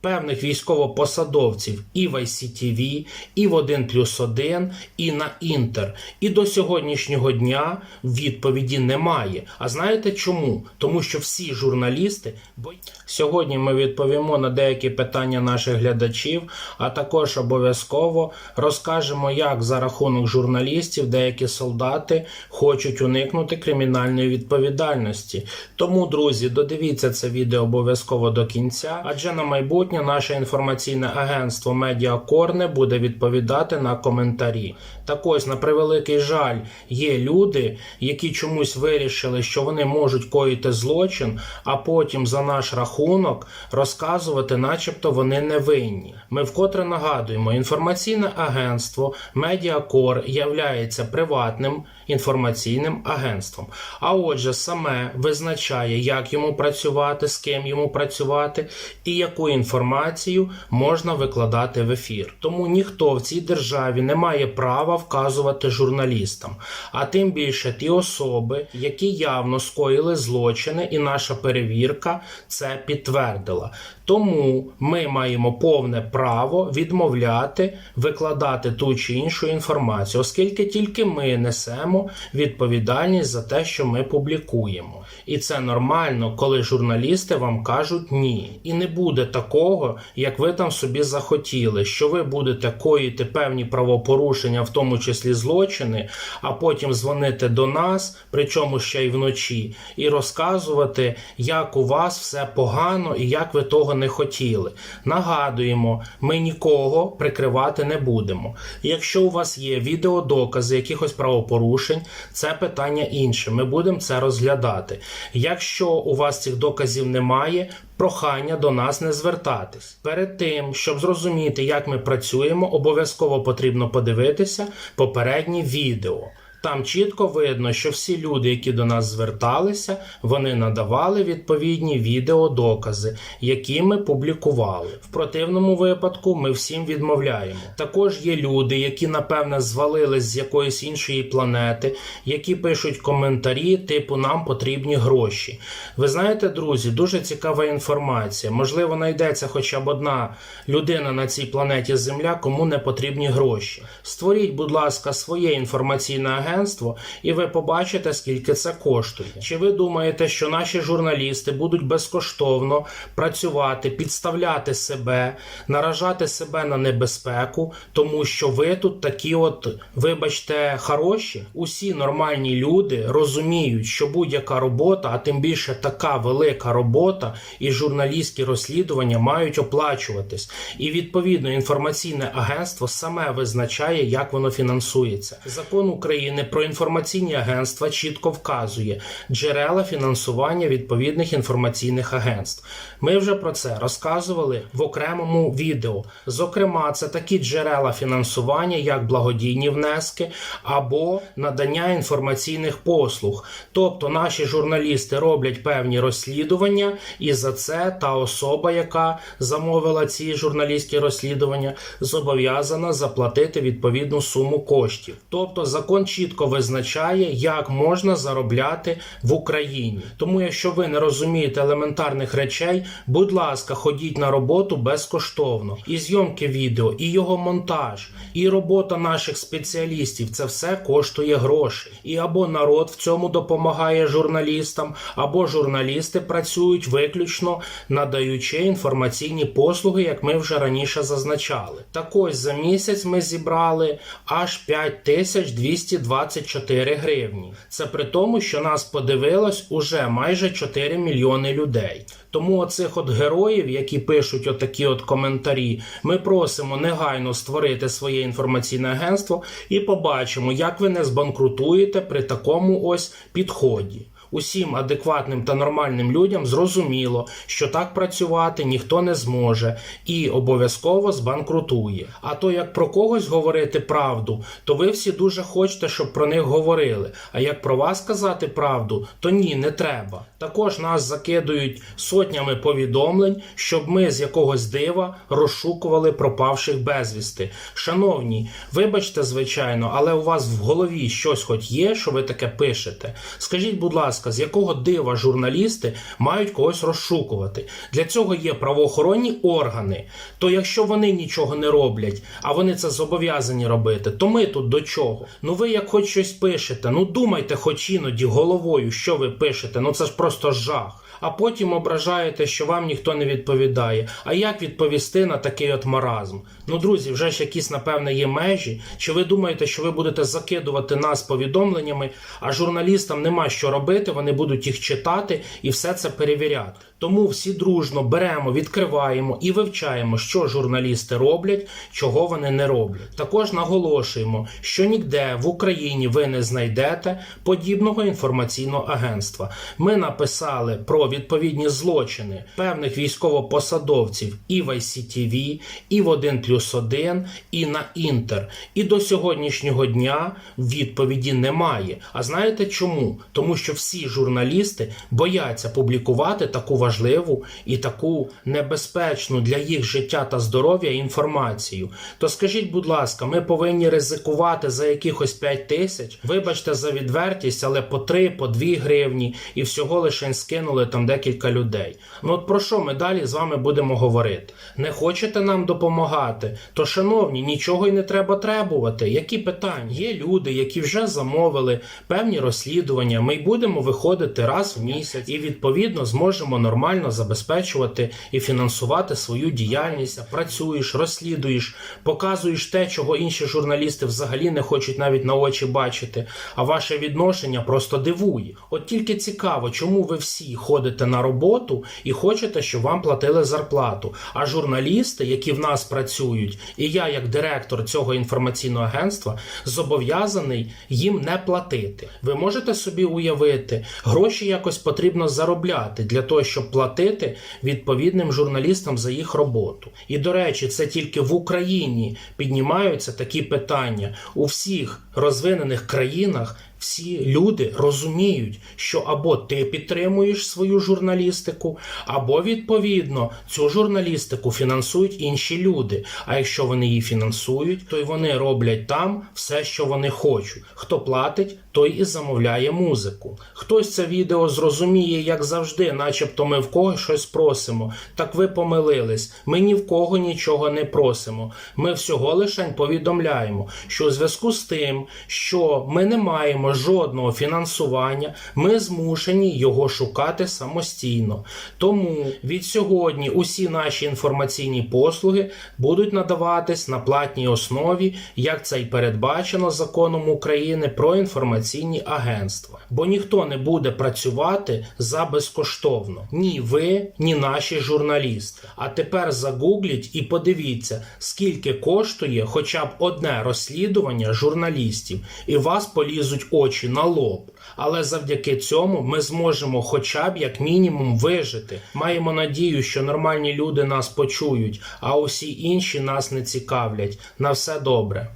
певних військовопосадовців і в ICTV, і в 1 плюс 1, і на Інтер. І до сьогоднішнього дня відповіді немає. А знаєте чому? Тому що всі журналісти сьогодні ми відповімо на деякі питання наших глядачів, а також обов'язково розкажемо, як за рахунок журналістів деякі солдати хочуть уникнути кримінальної відповідальності. Тому, друзі, додивіться це відео обов'язково до кінця, адже на майбутнє наше інформаційне агентство Медіакорне буде відповідати на коментарі. Так ось, на превеликий жаль, є люди, які чомусь вирішили, що вони можуть коїти злочин, а потім за наш рахунок розказувати, начебто вони не винні. Ми вкотре нагадуємо, інформаційне агентство Медіакор являється приватним інформаційним агентством. А отже, саме визначає, як йому працювати, з ким йому працювати і яку інформацію можна викладати в ефір. Тому ніхто в цій державі не має права вказувати журналістам, а тим більше ті особи, які явно скоїли злочини, і наша перевірка це підтвердила. Тому ми маємо повне право відмовляти викладати ту чи іншу інформацію, оскільки тільки ми несемо відповідальність за те, що ми публікуємо. І це нормально, коли журналісти вам кажуть ні. І не буде такого, як ви там собі захотіли, що ви будете коїти певні правопорушення, в тому числі злочини, а потім дзвонити до нас, причому ще й вночі, і розказувати, як у вас все погано і як ви того не хотіли. Нагадуємо, ми нікого прикривати не будемо. Якщо у вас є відеодокази якихось правопорушень, це питання інше. Ми будемо це розглядати. Якщо у вас цих доказів немає, прохання до нас не звертатись. Перед тим, щоб зрозуміти, як ми працюємо, обов'язково потрібно подивитися попереднє відео. Там чітко видно, що всі люди, які до нас зверталися, вони надавали відповідні відеодокази, які ми публікували. В противному випадку ми всім відмовляємо. Також є люди, які напевне звалились з якоїсь іншої планети, які пишуть коментарі, типу нам потрібні гроші. Ви знаєте, друзі, дуже цікава інформація. Можливо, знайдеться хоча б одна людина на цій планеті Земля, кому не потрібні гроші. Створіть, будь ласка, своє інформаційне агентство, і ви побачите, скільки це коштує. Чи ви думаєте, що наші журналісти будуть безкоштовно працювати, підставляти себе, наражати себе на небезпеку, тому що ви тут такі, от, вибачте, хороші? Усі нормальні люди розуміють, що будь-яка робота, а тим більше така велика робота і журналістські розслідування мають оплачуватись. І відповідно інформаційне агентство саме визначає, як воно фінансується. Закон України про інформаційні агентства чітко вказує джерела фінансування відповідних інформаційних агентств. Ми вже про це розказували в окремому відео. Зокрема, це такі джерела фінансування, як благодійні внески або надання інформаційних послуг. Тобто наші журналісти роблять певні розслідування, і за це та особа, яка замовила ці журналістські розслідування, зобов'язана заплатити відповідну суму коштів. Тобто закон чітко визначає, як можна заробляти в Україні. Тому, якщо ви не розумієте елементарних речей, будь ласка, ходіть на роботу безкоштовно. І зйомки відео, і його монтаж, і робота наших спеціалістів це все коштує грошей. І або народ в цьому допомагає журналістам, або журналісти працюють виключно надаючи інформаційні послуги, як ми вже раніше зазначали. Так ось за місяць ми зібрали аж 5224 гривні. Це при тому, що нас подивилось уже майже 4 мільйони людей. Тому оцих от героїв, які пишуть отакі от коментарі, ми просимо негайно створити своє інформаційне агентство і побачимо, як ви не збанкрутуєте при такому ось підході. Усім адекватним та нормальним людям зрозуміло, що так працювати ніхто не зможе і обов'язково збанкрутує. А то як про когось говорити правду, то ви всі дуже хочете, щоб про них говорили. А як про вас казати правду, то ні, не треба. Також нас закидують сотнями повідомлень, щоб ми з якогось дива розшукували пропавших безвісти. Шановні, вибачте, звичайно, але у вас в голові щось хоч є, що ви таке пишете. Скажіть, будь ласка, з якого дива журналісти мають когось розшукувати? Для цього є правоохоронні органи. То якщо вони нічого не роблять, а вони це зобов'язані робити, то ми тут до чого? Ну ви як хоч щось пишете, ну думайте хоч іноді головою, що ви пишете. Ну це ж просто жах. А потім ображаєте, що вам ніхто не відповідає. А як відповісти на такий от маразм? Ну, друзі, вже ж якісь, напевне, є межі. Чи ви думаєте, що ви будете закидувати нас повідомленнями, а журналістам нема що робити, вони будуть їх читати і все це перевіряти. Тому всі дружно беремо, відкриваємо і вивчаємо, що журналісти роблять, чого вони не роблять. Також наголошуємо, що ніде в Україні ви не знайдете подібного інформаційного агентства. Ми написали про відповідні злочини певних військовопосадовців і в ICTV, і в 1 плюс 1, і на Інтер. І до сьогоднішнього дня відповіді немає. А знаєте чому? Тому що всі журналісти бояться публікувати таку важливу і таку небезпечну для їх життя та здоров'я інформацію. То скажіть, будь ласка, ми повинні ризикувати за якихось 5 тисяч. Вибачте за відвертість, але по 3, по 2 гривні і всього лише скинули там декілька людей. Ну от про що ми далі з вами будемо говорити? Не хочете нам допомагати? То, шановні, нічого й не треба требувати. Які питання? Є люди, які вже замовили певні розслідування. Ми й будемо виходити раз в місяць і відповідно зможемо нормально забезпечувати і фінансувати свою діяльність. Працюєш, розслідуєш, показуєш те, чого інші журналісти взагалі не хочуть навіть на очі бачити. А ваше відношення просто дивує. От тільки цікаво, чому ви всі ходите на роботу і хочете, щоб вам платили зарплату. А журналісти, які в нас працюють, і я, як директор цього інформаційного агентства, зобов'язаний їм не платити. Ви можете собі уявити, гроші якось потрібно заробляти для того, щоб платити відповідним журналістам за їх роботу. І до речі, це тільки в Україні піднімаються такі питання у всіх розвинених країнах. Всі люди розуміють, що або ти підтримуєш свою журналістику, або відповідно цю журналістику фінансують інші люди. А якщо вони її фінансують, то й вони роблять там все, що вони хочуть. Хто платить, той і замовляє музику. Хтось це відео зрозуміє, як завжди, начебто ми в когось щось просимо. Так ви помилились. Ми ні в кого нічого не просимо. Ми всього лише повідомляємо, що у зв'язку з тим, що ми не маємо жодного фінансування, ми змушені його шукати самостійно. Тому від сьогодні усі наші інформаційні послуги будуть надаватись на платній основі, як це й передбачено законом України про інформаційні агентства. Бо ніхто не буде працювати за безкоштовно. Ні ви, ні наші журналісти. А тепер загугліть і подивіться, скільки коштує хоча б одне розслідування журналістів, і вас полізуть очі на лоб. Але завдяки цьому ми зможемо хоча б як мінімум вижити. Маємо надію, що нормальні люди нас почують, а усі інші нас не цікавлять. На все добре.